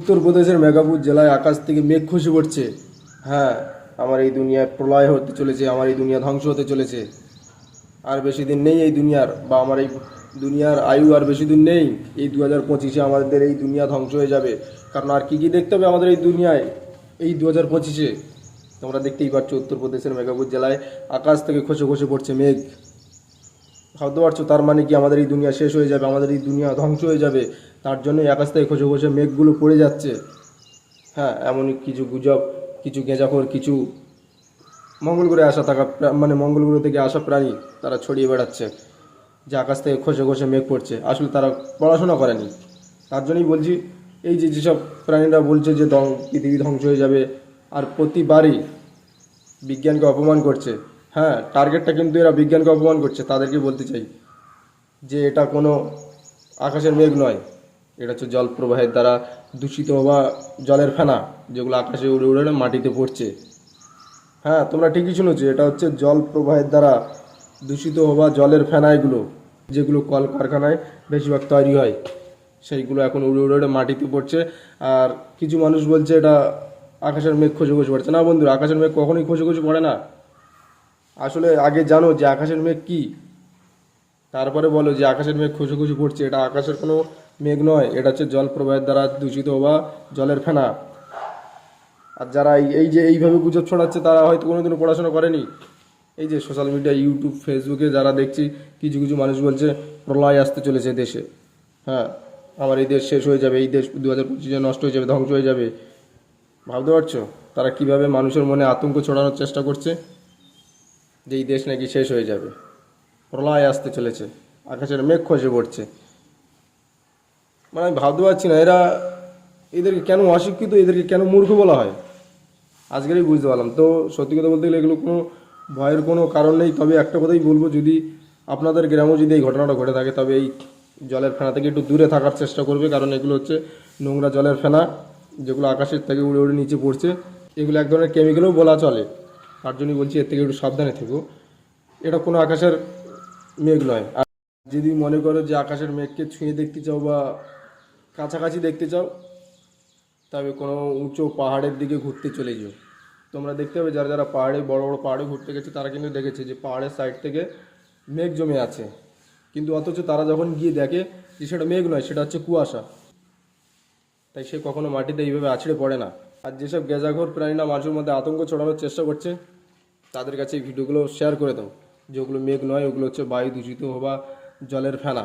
উত্তরপ্রদেশের মেঘাপুর জেলায় আকাশ থেকে মেঘ খসে পড়ছে। হ্যাঁ আমার এই দুনিয়ায় প্রলয় হতে চলেছে, আমার এই দুনিয়া ধ্বংস হতে চলেছে। আর বেশি দিন নেই এই দুনিয়ার, বা আমার এই দুনিয়ার আয়ু আর বেশি দিন নেই, এই দু হাজার পঁচিশে আমাদের এই দুনিয়া ধ্বংস হয়ে যাবে। কারণ আর কী কী দেখতে হবে আমাদের এই দুনিয়ায়? এই দু হাজার পঁচিশে। তোমরা দেখতেই পাচ্ছ উত্তরপ্রদেশের মেঘাপুর জেলায় আকাশ থেকে খসে খসে পড়ছে মেঘ। ভাবতে পারছ, তার মানে কি আমাদের এই দুনিয়া শেষ হয়ে যাবে, আমাদের এই দুনিয়া ধ্বংস হয়ে যাবে? তার জন্যই আকাশ থেকে খসে খসে মেঘগুলো পড়ে যাচ্ছে। হ্যাঁ এমনই কিছু গুজব, কিছু গেঁজাখোর, কিছু মঙ্গল গ্রহে আসা থাকা মানে মঙ্গল গ্রহ থেকে আসা প্রাণী তারা ছড়িয়ে বেড়াচ্ছে, যে আকাশ থেকে খসে খসে মেঘ পড়ছে। আসলে তারা পড়াশোনা করেনি। তার জন্যই বলছি, এই যে যেসব প্রাণীরা বলছে যে পৃথিবী ধ্বংস হয়ে যাবে, আর প্রতিবারই বিজ্ঞানকে অপমান করছে হ্যাঁ টার্গেটটা কিন্তু এরা বিজ্ঞানকে অপমান করছে, তাদেরকে বলতে চাই যে এটা কোনো আকাশের মেঘ নয়, এটা হচ্ছে জল প্রবাহের দ্বারা দূষিত হওয়া জলের ফেনা যেগুলো আকাশে উড়ে উড়ে মাটিতে পড়ছে। হ্যাঁ তোমরা ঠিকই শুনেছো, এটা হচ্ছে জল প্রবাহের দ্বারা দূষিত হওয়া জলের ফেনা এগুলো, যেগুলো কলকারখানায় বেশিরভাগ তৈরি হয়, সেইগুলো এখন উড়ে উড়ে উড়ে মাটিতে পড়ছে। আর কিছু মানুষ বলছে এটা আকাশের মেঘ খসে খসে পড়ছে। না বন্ধুরা, আকাশের মেঘ কখনোই খসে খসে পড়ে না। আসলে আগে জানো যে আকাশের মেঘ কি? তারপরে বলো যে আকাশের মেঘ খুশি খুশি পড়ছে এটা আকাশের কোনো মেঘ নয়, এটা হচ্ছে জল প্রবাহের দ্বারা দূষিত হওয়া জলের ফেনা। আর যারা এই- এই যে এইভাবে গুজব ছড়াচ্ছে, তারা হয়তো কোনোদিনও পড়াশোনা করেনি। এই যে সোশ্যাল মিডিয়া ইউটিউব ফেসবুকে যারা দেখছি, কিছু কিছু মানুষ বলছে, প্রলয় আসতে চলেছে দেশে। হ্যাঁ আমার এই দেশ শেষ হয়ে যাবে, এই দেশ দু হাজার পঁচিশে নষ্ট হয়ে যাবে, ধ্বংস হয়ে যাবে। ভাবতে পারছ? তারা কীভাবে মানুষের মনে আতঙ্ক ছড়ানোর চেষ্টা করছে? যে এই দেশ নাকি শেষ হয়ে যাবে। প্রলয় আসতে চলেছে, আকাশের মেঘ খসে পড়ছে। মানে আমি ভাবতে পারছি না, এরা এদেরকে কেন অশিক্ষিত, এদেরকে কেন মূর্খ বলা হয়? আজকেরই বুঝতে পারলাম। তো সত্যি কথা বলতে গেলে এগুলো কোনো ভয়ের কোনো কারণ নেই। তবে একটা কথাই বলব, যদি আপনাদের গ্রামেও যদি এই ঘটনাটা ঘটে থাকে, তবে এই জলের ফেনা থেকে একটু দূরে থাকার চেষ্টা করবে। কারণ এগুলো হচ্ছে নোংরা জলের ফেনা, যেগুলো আকাশের থেকে উড়ে উড়ে নিচে পড়ছে। এগুলো এক ধরনের কেমিক্যালও বলা চলে। তার জন্যই বলছি, এর থেকে একটু সাবধানে থেকো। এটা কোনো আকাশের মেঘ নয়। আর যদি মনে করো যে আকাশের মেঘকে ছুঁয়ে দেখতে চাও বা কাছাকাছি দেখতে চাও, তবে কোনো উঁচু পাহাড়ের দিকে ঘুরতে চলে যাও। তোমরা দেখতে হবে যারা যারা পাহাড়ে, বড় বড় পাহাড়ে ঘুরতে গেছে, তারা কিন্তু দেখেছে যে পাহাড়ের সাইড থেকে মেঘ জমে আছে। কিন্তু অথচ তারা যখন গিয়ে দেখে যে সেটা মেঘ নয়, সেটা হচ্ছে কুয়াশা। তাই সে কখনো মাটিতে এইভাবে আছড়ে পড়ে না। আর যেসব গেজাঘর প্রাণীরা মানুষের মধ্যে আতঙ্ক ছড়ানোর চেষ্টা করছে তাদের কাছে এই ভিডিওগুলো শেয়ার করে দাও। যেগুলো মেঘ নয়, ওগুলো হচ্ছে বায়ু দূষিত হওয়া জলের ফেনা।